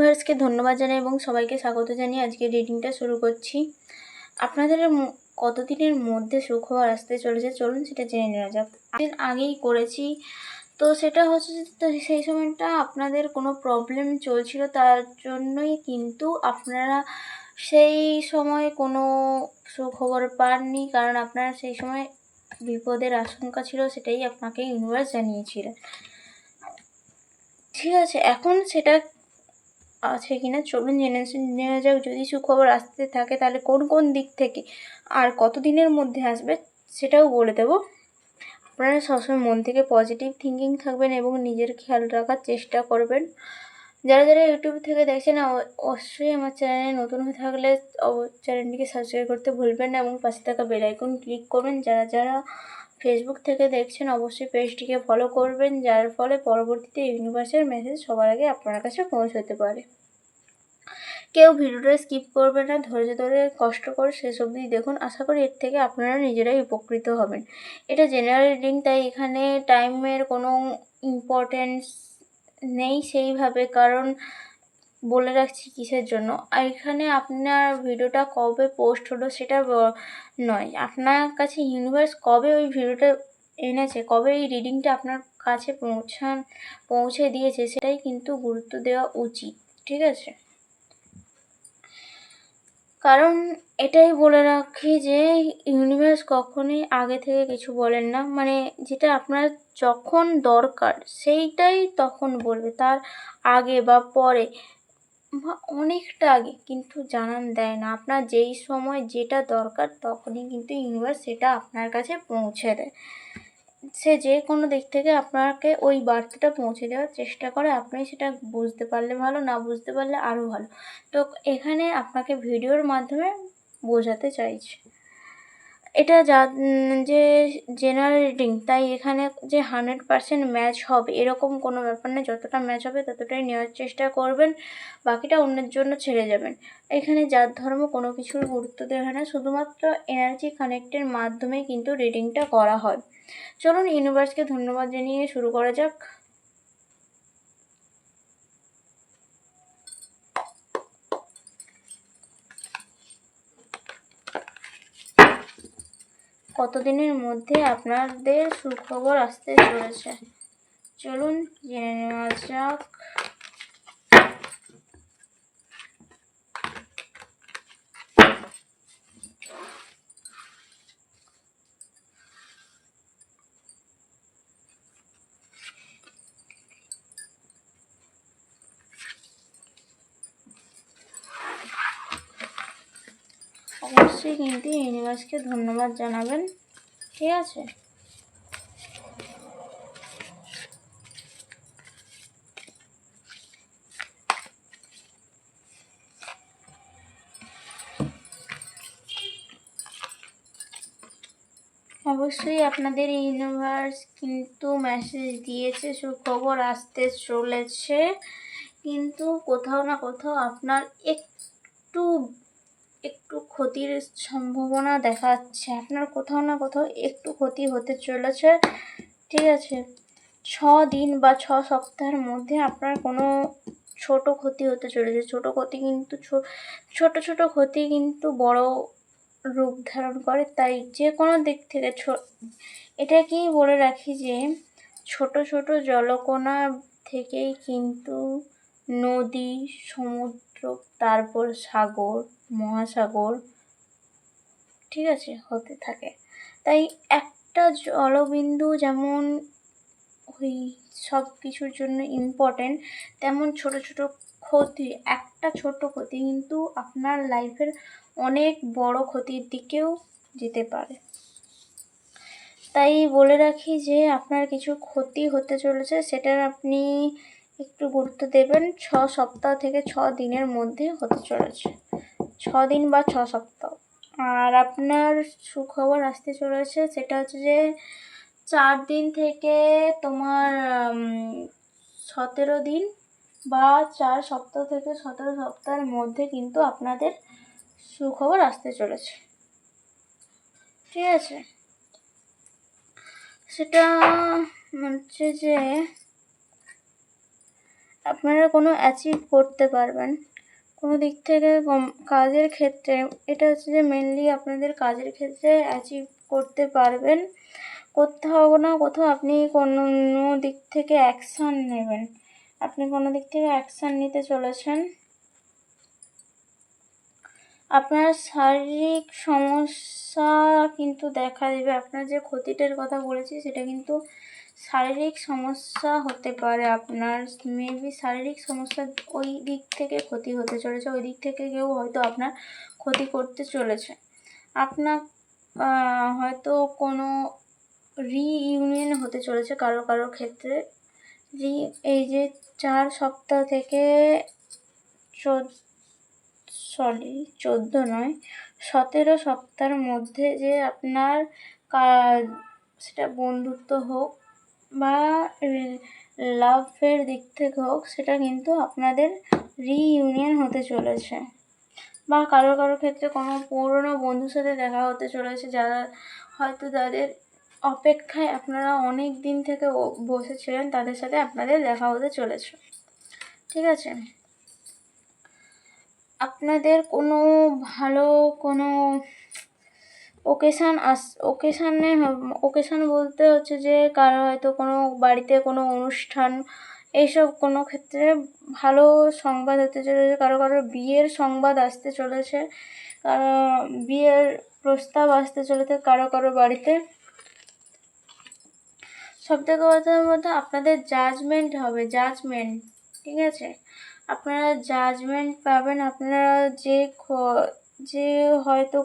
ইউনিভার্সকে ধন্যবাদ জানাই এবং সবাইকে স্বাগত জানিয়ে আজকে রিডিংটা শুরু করছি। আপনাদের কতদিনের মধ্যে সুখবর আসতে চলেছে চলুন সেটা জেনে নেওয়া যাক। এর আগেই করেছি, তো সেটা হচ্ছে যে সেই সময়টা আপনাদের কোনো প্রবলেম চলছিল তার জন্যই কিন্তু আপনারা সেই সময় কোনো সুখবর পাননি, কারণ আপনারা সেই সময় বিপদের আশঙ্কা ছিল সেটাই আপনাকে ইউনিভার্স জানিয়েছিলেন ঠিক আছে, এখন সেটা আছে কিনা চলুন জেনে নেওয়া যাক। যদি সুখবর আসতে থাকে তাহলে কোন কোন দিক থেকে আর কত দিনের মধ্যে আসবে সেটাও বলে দেবো। আপনারা সবসময় মন থেকে পজিটিভ থিঙ্কিং থাকবেন এবং নিজের খেয়াল রাখার চেষ্টা করবেন। যারা যারা ইউটিউব থেকে দেখছেন অবশ্যই আমার চ্যানেলে নতুন হয়ে থাকলে চ্যানেলটিকে সাবস্ক্রাইব করতে ভুলবেন না এবং পাশে থাকা বেল আইকন ক্লিক করবেন। যারা যারা ফেসবুক থেকে দেখছেন, অবশ্যই পেজটিকে ফলো করবেন, যার ফলে পরবর্তীতে ইউনিভার্সের মেসেজ সবার আগে আপনার কাছে পৌঁছতে পারে। কেউ ভিডিওটা স্কিপ করবে না, ধৈর্য ধরে কষ্ট করে শেষ অবধি দেখুন। আশা করি এর থেকে আপনারা নিজেরাই উপকৃত হবেন। এটা জেনারেল রিডিং তাই এখানে টাইমের কোনো ইম্পর্টেন্স নেই সেইভাবে, কারণ বলে রাখছি কিসের জন্য। আর এখানে আপনার ভিডিওটা কবে পোস্ট হলো সেটা নয়। আপনার কাছে ইউনিভার্স কবে ওই ভিডিওটা এনেছে, কবে এই রিডিংটা আপনার কাছে পৌঁছান, পৌঁছে দিয়েছে, সেটাই কিন্তু গুরুত্ব দেওয়া উচিত। ঠিক আছে? কারণ এটাই বলে রাখি যে ইউনিভার্স কখনোই আগে থেকে কিছু বলেন না। মানে যেটা আপনার যখন দরকার, সেইটাই তখন বলবে। তার আগে বা পরে বা অনেকটা আগে কিন্তু জানান দেয় না। আপনার যেই সময় যেটা দরকার, তখনই কিন্তু ইউনিভার্স সেটা আপনার কাছে পৌঁছে দেয়। সে যে কোনো দিক থেকে আপনাকে ওই বার্তাটা পৌঁছে দেওয়ার চেষ্টা করে, আপনি সেটা বুঝতে পারলে ভালো, না বুঝতে পারলে আরও ভালো। তো এখানে আপনাকে ভিডিওর মাধ্যমে বোঝাতে চাইছি। এটা যা যে জেনারেল রিডিং তাই এখানে যে হান্ড্রেড পার্সেন্ট ম্যাচ হবে, এরকম কোনো ব্যাপার না যতটা ম্যাচ হবে, ততটাই নেওয়ার চেষ্টা করবেন, বাকিটা অন্যের জন্য ছেড়ে যাবেন। এখানে যার ধর্ম কোনো কিছুর গুরুত্ব দেওয়া না, শুধুমাত্র এনার্জি কানেক্টের মাধ্যমে কিন্তু রিডিংটা করা হয়। চলুন ইউনিভার্সকে ধন্যবাদ জানিয়ে শুরু করা যাক। কতদিনের মধ্যে আপনাদের সুখবর আসতে চলেছে? চলুন জেনে নেওয়া যাক। অবশ্যই কিন্তু ইউনিভার্সকে ধন্যবাদ জানাবেন। ঠিক আছে? অবশ্যই আপনাদের ইউনিভার্স কিন্তু মেসেজ দিয়েছে, সুখবর আসতে চলেছে। কিন্তু কোথাও না কোথাও আপনার একটু একটু ক্ষতির সম্ভাবনা দেখাচ্ছে আপনার কোথাও না কোথাও একটু ক্ষতি হতে চলেছে। ঠিক আছে? ছ দিন বা ছ সপ্তাহের মধ্যে আপনার কোনো ছোট ক্ষতি হতে চলেছে। ছোট ক্ষতি কিন্তু ছোট ছোট ক্ষতি কিন্তু বড় রূপ ধারণ করে। তাই যে কোনো দিক থেকে এটাকেই বলে রাখি যে ছোট ছোট জলকণা থেকেই কিন্তু নদী, সমুদ্র, তারপর সাগর মহাসাগর, ঠিক আছে, হতে থাকে। তাই একটা জলবিন্দু যেমন ওই সব কিছুর জন্য ইম্পর্টেন্ট তেমন ছোট ছোট ক্ষতি, একটা ছোট ক্ষতি কিন্তু আপনার লাইফের অনেক বড় ক্ষতির দিকেও যেতে পারে। তাই বলে রাখি যে, আপনার কিছু ক্ষতি হতে চলেছে সেটার আপনি একটু গুরুত্ব দেবেন, ছ সপ্তাহ থেকে ছ দিনের মধ্যে হতে চলেছে। দিন বা ছ সপ্তাহ। আর আপনার সুখবর আসতে চলেছে, সেটা হচ্ছে যে চার দিন থেকে তোমার সতেরো দিন বা চার সপ্তাহ থেকে সতেরো সপ্তাহের মধ্যে কিন্তু আপনাদের সুখবর আসতে চলেছে। ঠিক আছে? সেটা হচ্ছে যে আপনারা কোনো অ্যাচিভ করতে পারবেন। কোনো দিক থেকে কম- কাজের ক্ষেত্রে, এটা হচ্ছে যে মেনলি আপনাদের কাজের ক্ষেত্রে অ্যাচিভ করতে পারবেন। কোথাও না, কোথাও আপনি কোনো দিক থেকে অ্যাকশান নেবেন। আপনি কোনো দিক থেকে অ্যাকশান নিতে চলেছেন। আপনার শারীরিক সমস্যা কিন্তু দেখা দেবে। আপনার যে ক্ষতিটার কথা বলেছি, সেটা কিন্তু শারীরিক সমস্যা হতে পারে আপনার মেবি শারীরিক সমস্যা ওই দিক থেকে ক্ষতি হতে চলেছে, ওই দিক থেকে কেউ হয়তো আপনার ক্ষতি করতে চলেছে। আপনার হয়তো কোনো রিইউনিয়ন হতে চলেছে কারও কারও ক্ষেত্রে। রি এই যে চার সপ্তাহ থেকে চোদ্দ সরি চোদ্দ নয়, সতেরো সপ্তাহের মধ্যে যে আপনার সেটা বন্ধুত্ব হোক বা লাভের দিক থেকে হোক, সেটা কিন্তু আপনাদের রিইউনিয়ন হতে চলেছে। বা কারও কারও ক্ষেত্রে কোনো পুরনো বন্ধুর সাথে দেখা হতে চলেছে, যারা হয়তো তাদের অপেক্ষায় আপনারা অনেক দিন থেকে বসেছিলেন, তাদের সাথে আপনাদের দেখা হতে চলেছে। ঠিক আছে? আপনাদের কোনো ভালো কোনো ওকেশান আস ওকেশানে ওকেশান বলতে হচ্ছে যে কারও হয়তো কোনো বাড়িতে কোনো অনুষ্ঠান, এইসব কোনো ক্ষেত্রে ভালো সংবাদ হতে চলেছে, কারও কারও বিয়ের সংবাদ আসতে চলেছে, কারও বিয়ের প্রস্তাব আসতে চলেছে কারও কারও বাড়িতে। সব থেকে কথার মধ্যে আপনাদের জাজমেন্ট হবে জাজমেন্ট ঠিক আছে? আপনারা জাজমেন্ট পাবেন, আপনারা যে যে হয়তো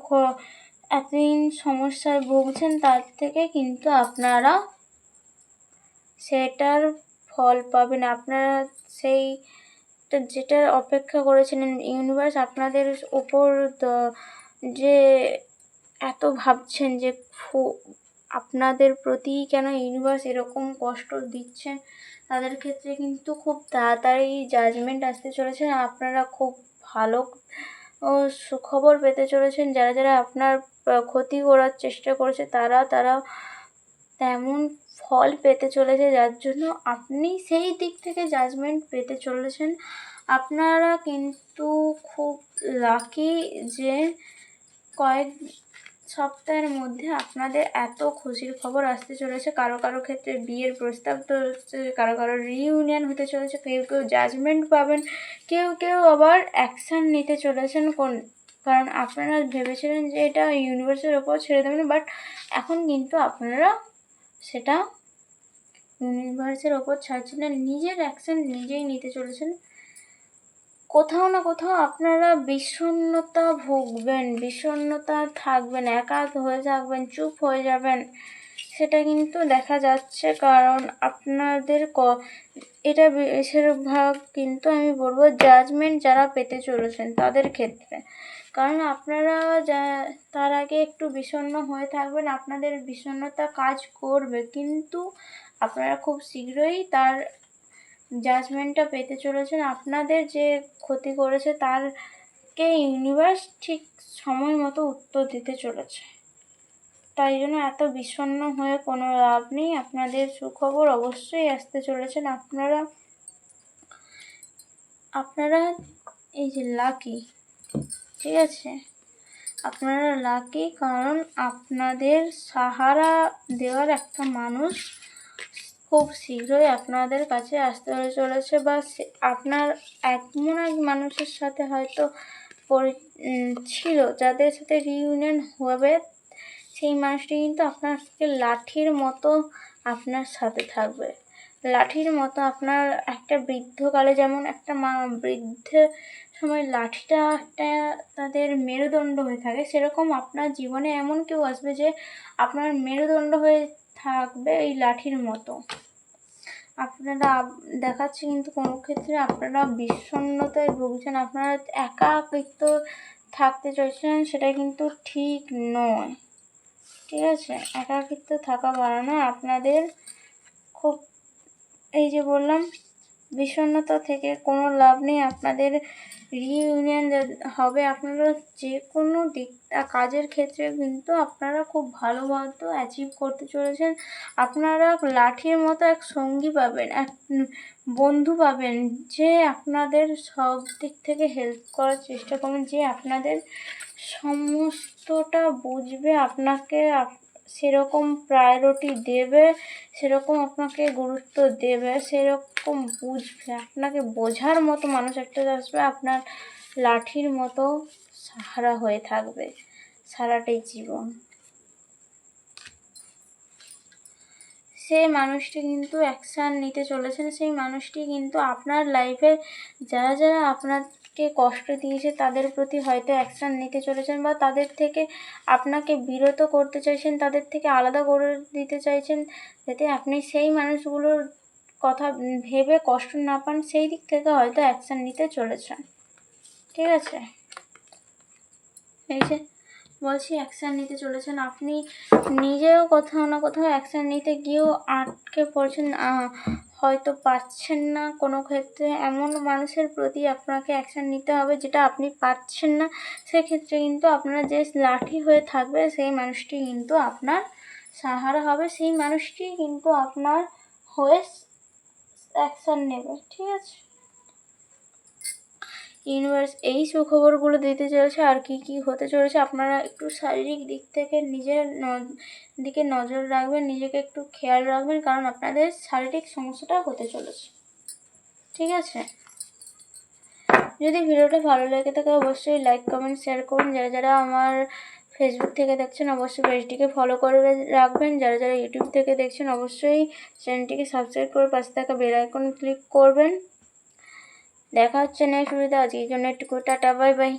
এতদিন সমস্যায় ভুগছেন, তার থেকে কিন্তু আপনারা সেটার ফল পাবেন। আপনারা সেই যেটার অপেক্ষা করেছিলেন ইউনিভার্স আপনাদের উপর দ- যে এত ভাবছেন যে আপনাদের প্রতি কেন ইউনিভার্স এরকম কষ্ট দিচ্ছেন তাদের ক্ষেত্রে কিন্তু খুব তাড়াতাড়ি জাজমেন্ট আসতে চলেছে। আপনারা খুব ভালো ও সুখবর পেতে চলেছেন। যারা যারা আপনার ক্ষতি করার চেষ্টা করেছে, তারা তারা তেমন ফল পেতে চলেছে। যার জন্য আপনি সেই দিক থেকে জাজমেন্ট পেতে চলেছেন। আপনারা কিন্তু খুব লাকি যে কয়েক সপ্তাহের মধ্যে আপনাদের এত খুশির খবর আসতে চলেছে। কারও কারও ক্ষেত্রে বিয়ের প্রস্তাব তো কারও কারও রিইউনিয়ন হতে চলেছে, কেউ কেউ জাজমেন্ট পাবেন, কেউ কেউ আবার অ্যাকশান নিতে চলেছেন কোন, কারণ আপনারা ভেবেছিলেন যে এটা ইউনিভার্সের ওপর ছেড়ে দেবেন বাট এখন কিন্তু আপনারা সেটা ইউনিভার্সের ওপর ছাড়ছেন না। নিজের অ্যাকশন নিজেই নিতে চলেছেন। কোথাও না কোথাও আপনারা বিষণ্ণতা ভুগবেন, বিষণ্ণতা থাকবেন একা হয়ে থাকবেন, চুপ হয়ে যাবেন। সেটা কিন্তু দেখা যাচ্ছে কারণ আপনাদের ক, এটা বেশিরভাগ কিন্তু আমি বলব জাজমেন্ট যারা পেতে চলেছেন তাদের ক্ষেত্রে। কারণ আপনারা যা, তার আগে একটু বিষণ্ণ হয়ে থাকবেন, আপনাদের বিষণ্ণতা কাজ করবে। কিন্তু আপনারা খুব শীঘ্রই তার জাজমেন্টটা পেতে চলেছেন। আপনাদের যে ক্ষতি করেছে, তারকে ইউনিভার্স ঠিক সময় মতো উত্তর দিতে চলেছে। তাই জন্য এত বিষণ্ণ হয়ে কোনো লাভ নেই। আপনাদের সুখবর অবশ্যই আসতে চলেছেন আপনারা আপনারা এই যে লাকি ঠিক আছে? আপনারা লাকি কারণ আপনাদের সাহারা দেওয়ার একটা মানুষ খুব শীঘ্রই আপনাদের কাছে আসতে চলেছে বা আপনার এমন এক মানুষের সাথে হয়তো ছিল, যাদের সাথে রিউনিয়ন হবে, সেই মানুষটি কিন্তু আপনাকে লাঠির মতো আপনার সাথে থাকবে। লাঠির মতো আপনার একটা বৃদ্ধকালে যেমন একটা মা, বৃদ্ধ সময় লাঠিটা একটা তাদের মেরুদণ্ড হয়ে থাকে, সেরকম আপনার জীবনে এমন কেউ আসবে যে আপনার মেরুদণ্ড হয়ে থাকবে এই লাঠির মতো। আপনারা দেখাচ্ছি কিন্তু কোনো ক্ষেত্রে আপনারা বিষণ্ণতায় ভুগছেন, আপনারা একাকিত্ব থাকতে চাইছেন সেটা কিন্তু ঠিক নয়। ঠিক আছে? একাকিত্ব থাকা বাড়ানো আপনাদের খুব, এই যে বললাম বিষণ্ণতা থেকে কোনো লাভ নেই। আপনাদের রিইউনিয়ন হবে, আপনারা যে কোনো দিক কাজের ক্ষেত্রে কিন্তু আপনারা খুব ভালো মতো অ্যাচিভ করতে চলেছেন। আপনারা লাঠির মতো এক সঙ্গী পাবেন, এক বন্ধু পাবেন, যে আপনাদের সব দিক থেকে হেল্প করার চেষ্টা করবেন, যে আপনাদের সমস্তটা বুঝবে, আপনাকে আপ- সেরকম প্রায়োরিটি দেবে, সেরকম আপনাকে গুরুত্ব দেবে, সেরকম বুঝবে। আপনাকে বোঝার মতো মানুষ একটা আসবে, আপনার লাঠির মতো সাহারা হয়ে থাকবে সারাটাই জীবন। সেই মানুষটি কিন্তু অ্যাকশান নিতে চলেছেন, সেই মানুষটি কিন্তু আপনার লাইফে যারা যারা আপনাকে কষ্ট দিয়েছে, তাদের প্রতি হয়তো অ্যাকশান নিতে চলেছেন বা তাদের থেকে আপনাকে বিরত করতে চাইছেন, তাদের থেকে আলাদা করে দিতে চাইছেন, যাতে আপনি সেই মানুষগুলোর কথা ভেবে কষ্ট না পান, সেই দিক থেকে হয়তো অ্যাকশান নিতে চলেছেন। ঠিক আছে? এই যে বলছি অ্যাকশান নিতে চলেছেন, আপনি নিজেও কোথাও না কোথাও অ্যাকশান নিতে গিয়েও আটকে পড়ছেন হয়তো পারছেন না কোনো ক্ষেত্রে। এমন মানুষের প্রতি আপনাকে অ্যাকশান নিতে হবে যেটা আপনি পারছেন না। সেক্ষেত্রে কিন্তু আপনার যে লাঠি হয়ে থাকবে, সেই মানুষটি কিন্তু আপনার সাহারা হবে। সেই মানুষটি কিন্তু আপনার হয়ে অ্যাকশান নেবে। ঠিক আছে? ইউনিভার্স এই সুখবরগুলো দিতে চলেছে আর কি কি হতে চলেছে আপনারা একটু শারীরিক দিক থেকে নিজের দিকে নজর রাখবেন, নিজেকে একটু খেয়াল রাখবেন, কারণ আপনাদের শারীরিক সমস্যাটা হতে চলেছে। ঠিক আছে? যদি ভিডিওটা ভালো লেগে থাকে অবশ্যই লাইক কমেন্ট শেয়ার করুন। যারা যারা আমার ফেসবুক থেকে দেখছেন, অবশ্যই পেজটিকে ফলো করে রাখবেন। যারা যারা ইউটিউব থেকে দেখছেন, অবশ্যই চ্যানেলটিকে সাবস্ক্রাইব করে পাশে থাকা বেল আইকন ক্লিক করবেন। দেখা হচ্ছে নেক্সট ভিডিওতে আজকের জন্য একটু টাটা বাই বাই।